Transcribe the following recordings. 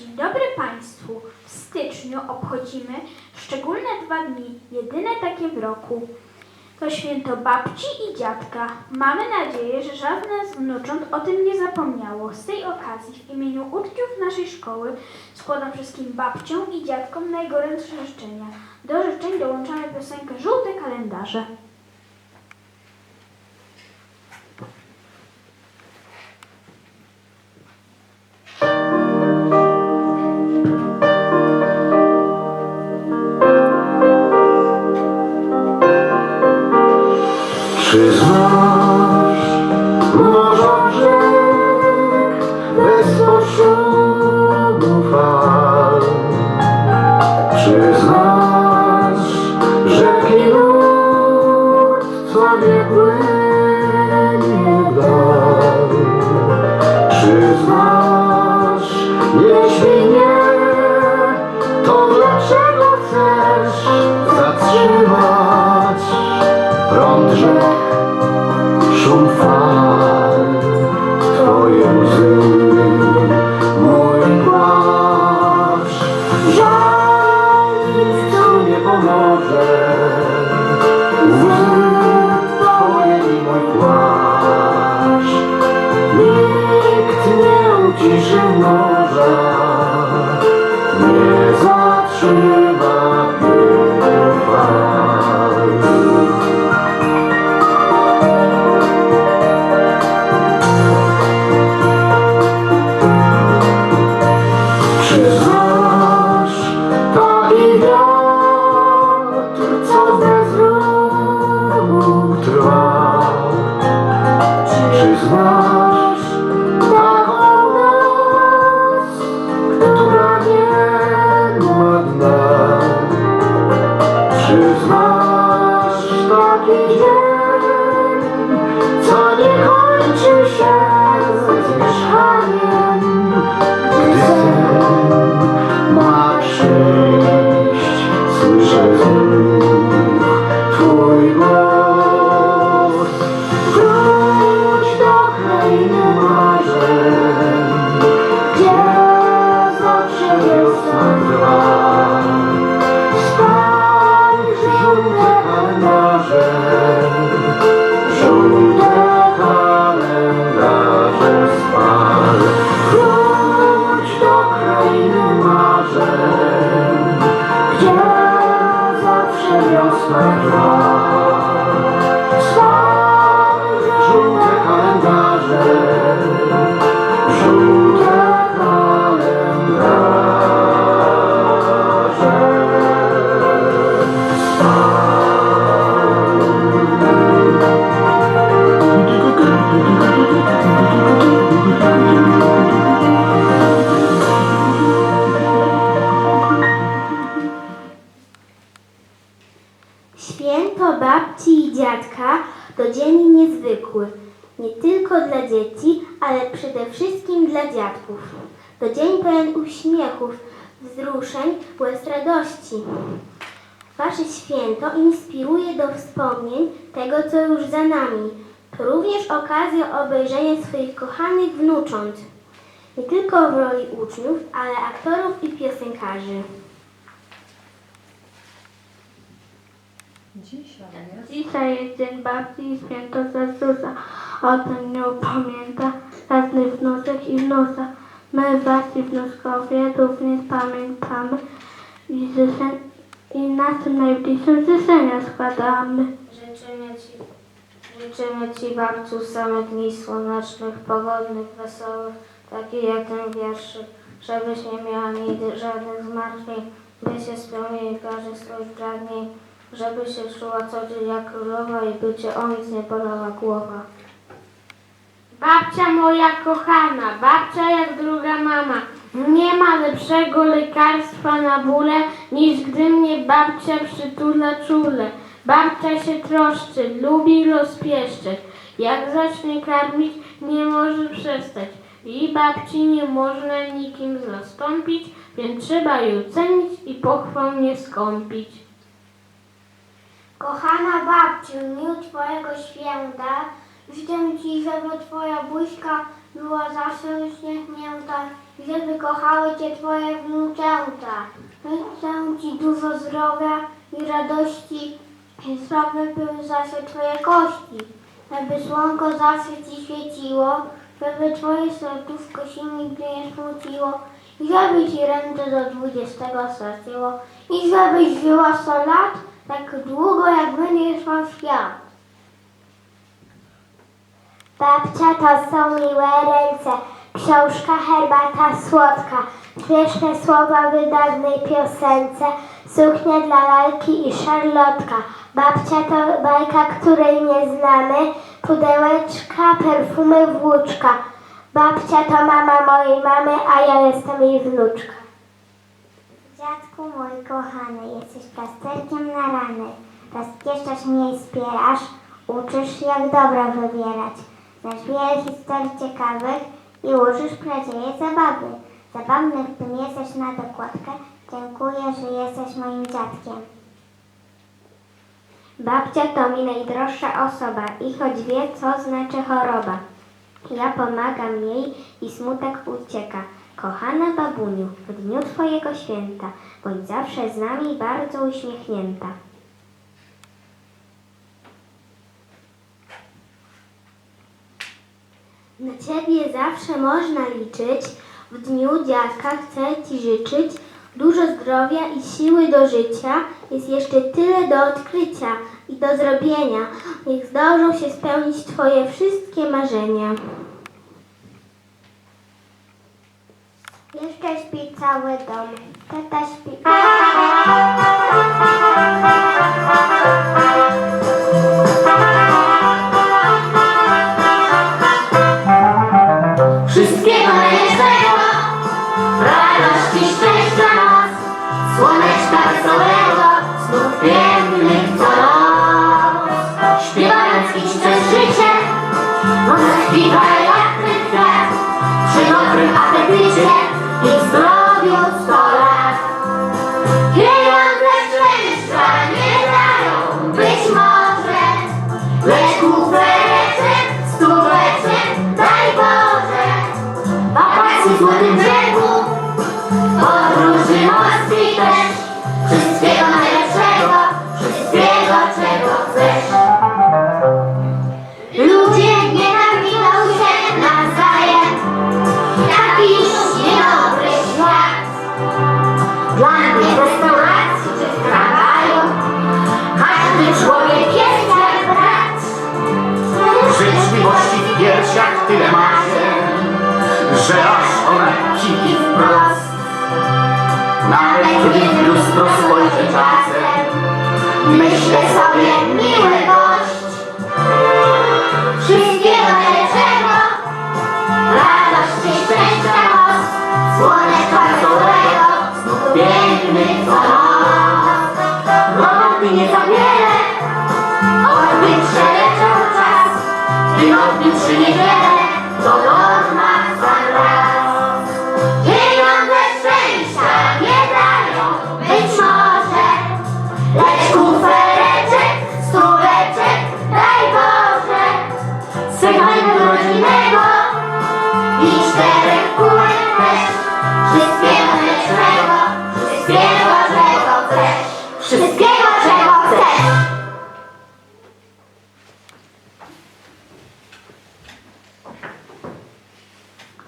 Dzień dobry Państwu. W styczniu obchodzimy szczególne dwa dni, jedyne takie w roku. To święto babci i dziadka. Mamy nadzieję, że żadne z wnucząt o tym nie zapomniało. Z tej okazji w imieniu uczniów naszej szkoły składam wszystkim babciom i dziadkom najgorętsze życzenia. Do życzeń dołączamy piosenkę Żółte kalendarze. Czy znasz Sure. Święto babci i dziadka to dzień niezwykły. Nie tylko dla dzieci, ale przede wszystkim dla dziadków. To dzień pełen uśmiechów, wzruszeń, łez radości. Wasze święto inspiruje do wspomnień tego, co już za nami. To również okazja obejrzenia swoich kochanych wnucząt. Nie tylko w roli uczniów, ale aktorów i piosenkarzy. Dzisiaj jest Dzień Babci i Święto Zazusa. O tym dniu pamięta każdy wnuczek i wnuca. My, wasi wnuczkowie, również pamiętamy i, życzę, i naszym najbliższym życzenia składamy. Życzymy Ci, życzymy Ci babciu same dni słonecznych, pogodnych, wesołych, takich jak ten wierszyk, żebyś nie miała nigdy żadnych zmartwień, by się spełnili każdy swoich pragnień, żeby się czuła co dzień jak królowa i by Cię o nic nie bolała głowa. Babcia moja kochana, babcia jak druga mama. Nie ma lepszego lekarstwa na bóle, niż gdy mnie babcia przytula czule. Babcia się troszczy, lubi rozpieszczać. Jak zacznie karmić, nie może przestać. I babci nie można nikim zastąpić, więc trzeba ją cenić i pochwał nie skąpić. Kochana babciu, w dniu Twojego święta życzę Ci, żeby Twoja buźka była zawsze uśmiechnięta i żeby kochały Cię Twoje wnuczęta. Życzę Ci dużo zdrowia i radości i zdrowe były zawsze Twoje kości. Żeby słonko zawsze Ci świeciło, żeby Twoje serduszko się nigdy nie smuciło i żeby Ci ręce do dwudziestego straciło i żebyś żyła 100 lat tak długo jak będziesz miał świat. Babcia to są miłe ręce, książka, herbata słodka, śmieszne słowa w wydawnej piosence, suknia dla lalki i szarlotka. Babcia to bajka, której nie znamy, pudełeczka, perfumy, włóczka. Babcia to mama mojej mamy, a ja jestem jej wnuczka. Dziadku mój kochany, jesteś plasterkiem na rany. Rozpieszczasz mnie i wspierasz, uczysz jak dobra wybierać. Znasz wiele historii ciekawych i uczysz nadzieję zabawy. Zabawny w tym jesteś na dokładkę. Dziękuję, że jesteś moim dziadkiem. Babcia to mi najdroższa osoba i choć wie, co znaczy choroba. Ja pomagam jej i smutek ucieka. Kochana babuniu, w dniu Twojego święta, bądź zawsze z nami bardzo uśmiechnięta. Na Ciebie zawsze można liczyć. W dniu dziadka chcę Ci życzyć dużo zdrowia i siły do życia. Jest jeszcze tyle do odkrycia i do zrobienia. Niech zdążą się spełnić Twoje wszystkie marzenia. Jeszcze śpi cały dom. Tata śpi. Wszystkiego najlepszego, radości, szczęścia moc, słoneczka wesołego, wszystkiego czego chcesz. Wszystkiego czego chcesz.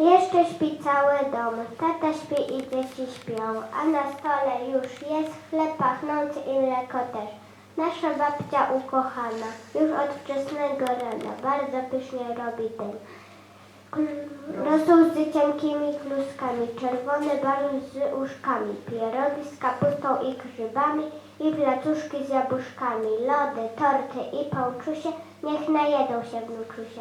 Jeszcze śpi cały dom, tata śpi i dzieci śpią, a na stole już jest chleb pachnący i mleko też. Nasza babcia ukochana, już od wczesnego rana, bardzo pysznie robi ten. Rosół z cienkimi kluskami, czerwone baron z uszkami, pierogi z kapustą i grzybami i placuszki z jabłuszkami, lody, torty i pałczusie, niech najedą się wnuczusie.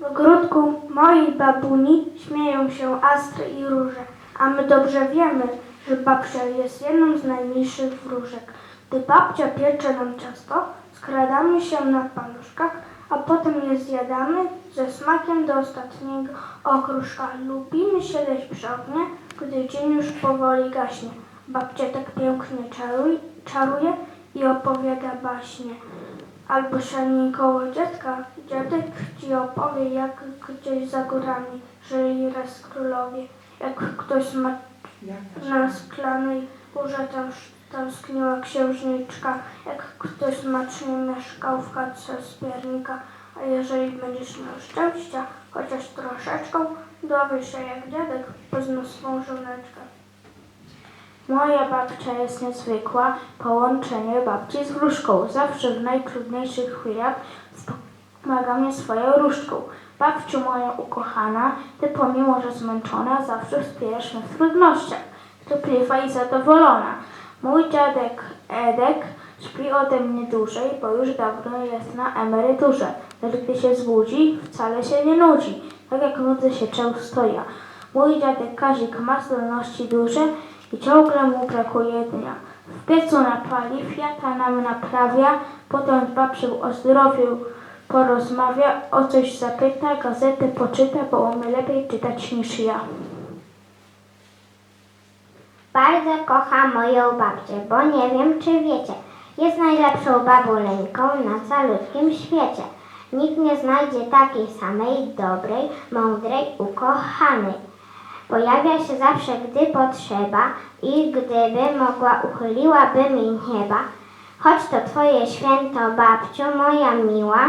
W ogródku mojej babuni śmieją się astry i róże, a my dobrze wiemy, że babcia jest jedną z najmilszych wróżek. Gdy babcia piecze nam ciasto, skradamy się na paluszkach, a potem je zjadamy ze smakiem do ostatniego okruszka. Lubimy siedzieć przy ognie, gdy dzień już powoli gaśnie. Babcia tak pięknie czaruj, czaruje i opowiada baśnie. Albo sianie koło dziadka. Dziadek ci opowie, jak gdzieś za górami żyli raz królowie. Jak ktoś ma na szklanej górze tam tęskniła księżniczka. Jak ktoś smacznie mieszkał w chatce z piernika. A jeżeli będziesz miał szczęścia, chociaż troszeczkę, dowiesz się jak dziadek pozna swą żoneczkę. Moja babcia jest niezwykła, połączenie babci z wróżką. Zawsze w najtrudniejszych chwilach pomaga mnie swoją różdżką. Babciu moja ukochana, ty pomimo, że zmęczona, zawsze wspierasz mnie w trudnościach. Cierpliwa i zadowolona. Mój dziadek Edek śpi ode mnie dłużej, bo już dawno jest na emeryturze. Lecz gdy się zbudzi, wcale się nie nudzi, tak jak nudzę się często ja. Mój dziadek Kazik ma zdolności duże i ciągle mu brakuje dnia. W piecu napali, fiata nam naprawia, potem z babcią o zdrowiu porozmawia, o coś zapyta, gazetę poczyta, bo umie lepiej czytać niż ja. Bardzo kocham moją babcię, bo nie wiem, czy wiecie, jest najlepszą babuleńką na calutkim świecie. Nikt nie znajdzie takiej samej dobrej, mądrej, ukochanej. Pojawia się zawsze, gdy potrzeba i gdyby mogła, uchyliłaby mi nieba. Choć to twoje święto, babciu, moja miła,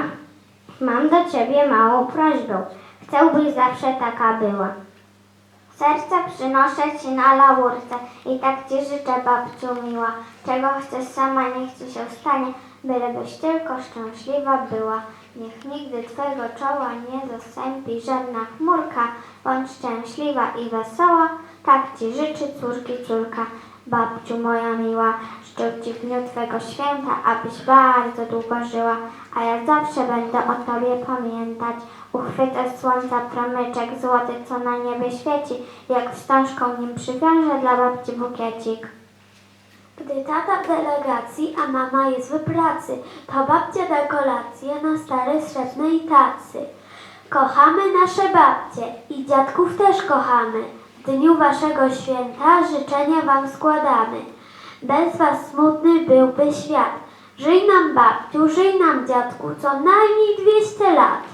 mam do ciebie małą prośbę. Chcę, byś zawsze taka była. Serce przynoszę ci na laurce i tak ci życzę, babciu miła. Czego chcesz sama, niech ci się stanie, bylebyś tylko szczęśliwa była. Niech nigdy twego czoła nie zasępi żadna chmurka, bądź szczęśliwa i wesoła, tak ci życzy córki córka. Babciu moja miła, życzę ci w dniu twego święta, abyś bardzo długo żyła, a ja zawsze będę o tobie pamiętać. Uchwycę z słońca promyczek złoty, co na niebie świeci, jak wstążką nim przywiążę dla babci bukiecik. Gdy tata w delegacji, a mama jest w pracy, to babcia da kolację na stare srebrnej tacy. Kochamy nasze babcie i dziadków też kochamy. W dniu waszego święta życzenia wam składamy. Bez was smutny byłby świat. Żyj nam babciu, żyj nam dziadku, co najmniej 200 lat.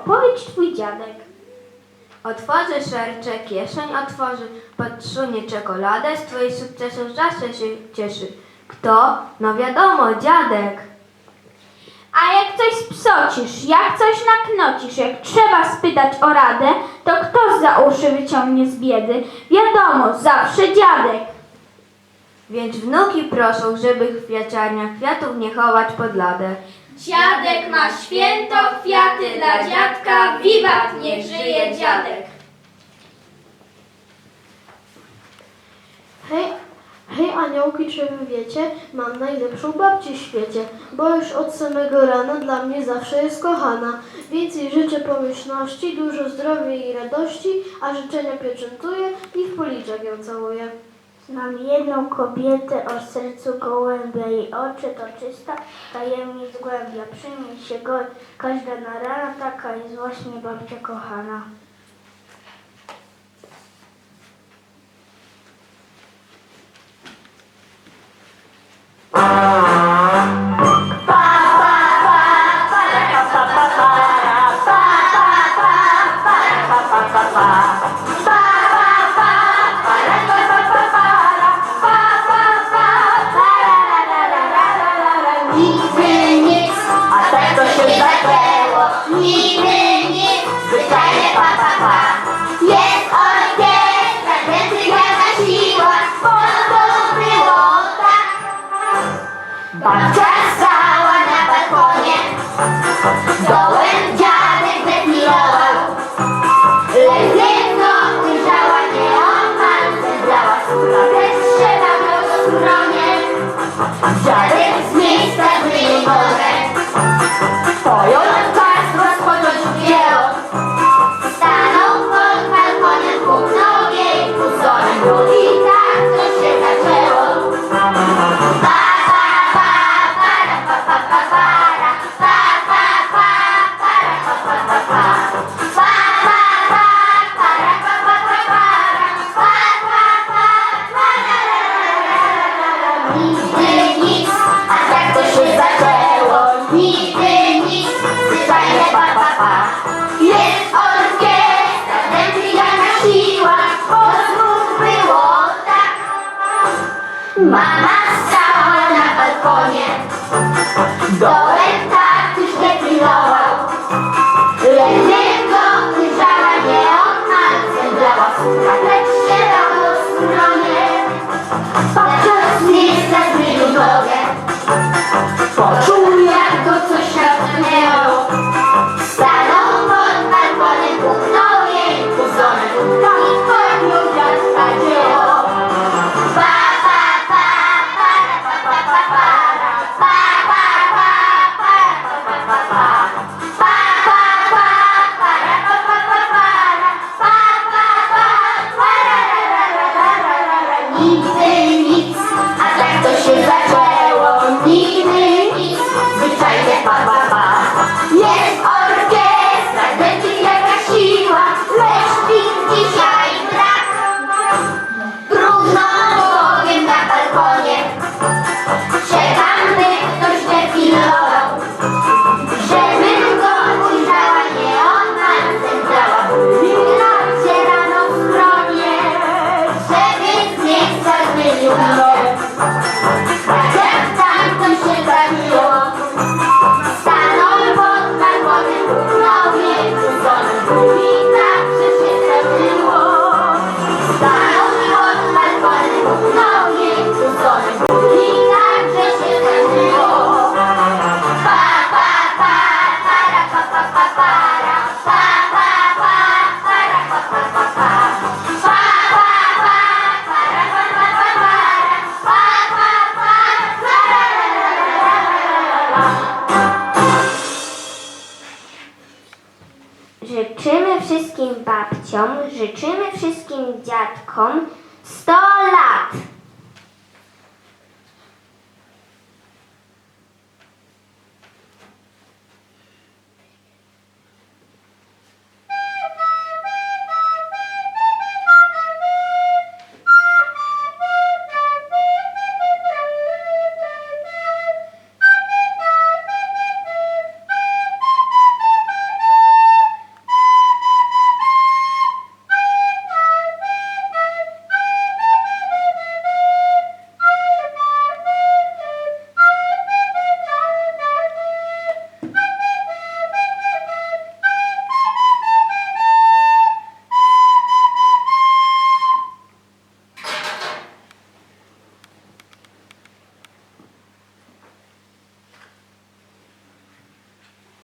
Opowiedź twój dziadek. Otworzy szercze, kieszeń otworzy, podsunie czekoladę, z twoich sukcesów zawsze się cieszy. Kto? No wiadomo, dziadek. A jak coś spsocisz, jak coś naknocisz, jak trzeba spytać o radę, to kto za uszy wyciągnie z biedy? Wiadomo, zawsze dziadek. Więc wnuki proszą, żeby w kwiaciarniach kwiatów nie chować pod ladę. Dziadek ma święto, kwiaty dla dziadka, wiwat, niech żyje dziadek. Hej, hej aniołki, czy wy wiecie, mam najlepszą babcię w świecie, bo już od samego rana dla mnie zawsze jest kochana. Więc jej życzę pomyślności, dużo zdrowia i radości, a życzenia pieczętuję i w policzek ją całuję. Znam jedną kobietę o sercu gołębia, jej oczy to czysta tajemnic głębia. Przyjmij się go, każda narana taka jest właśnie babcia kochana.